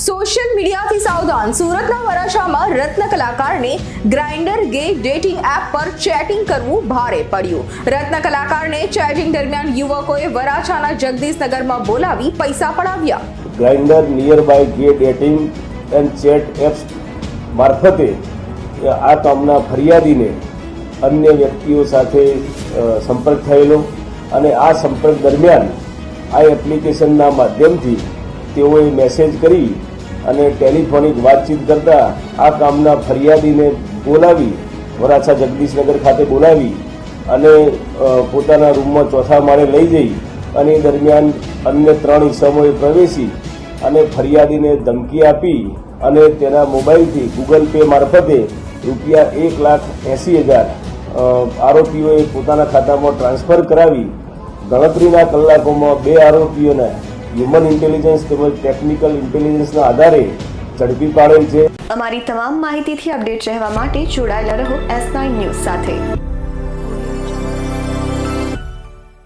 Social મીડિયાથી સાવધાન સુરતના વરાછામાં રત્ન કલાકારને ગ્રાઇન્ડર ગે ડેટિંગ એપ પર ચેટિંગ કરવું ભારે પડ્યું. રત્ન કલાકારને ચેટિંગ દરમિયાન યુવકોએ વરાછાના જગદીશનગરમાં બોલાવી પૈસા પડાવ્યા. Grindr nearby gay dating and chat apps મારફતે આ કામના ફરિયાદીને અન્ય વ્યક્તિઓ સાથે સંપર્ક થયેલો અને આ સંપર્ક દરમિયાન આ એપ્લિકેશનના માધ્યમથી તેઓએ મેસેજ કરી અને ટેલિફોનિક વાતચીત કરતા આ કામના ફરિયાદીને બોલાવી, વરાછા જગદીશનગર ખાતે બોલાવી અને પોતાના રૂમમાં ચોથા માળે લઈ જઈ અને એ દરમિયાન અન્ય ત્રણ ઇસમોએ પ્રવેશી અને ફરિયાદીને ધમકી આપી અને તેના મોબાઈલથી ગૂગલ પે મારફતે રૂપિયા એક લાખ એંસી હજાર આરોપીઓએ પોતાના ખાતામાં ટ્રાન્સફર કરાવી ગણતરીના કલાકોમાં બે આરોપીઓને હ્યુમન ઇન્ટેલિજન્સ તેમજ ટેકનિકલ ઇન્ટેલિજન્સના આધારે ઝડપી પાડેલ છે. અમારી તમામ માહિતીથી અપડેટ રહેવા માટે જોડાયેલા રહો એસ નાઇન ન્યૂઝ સાથે.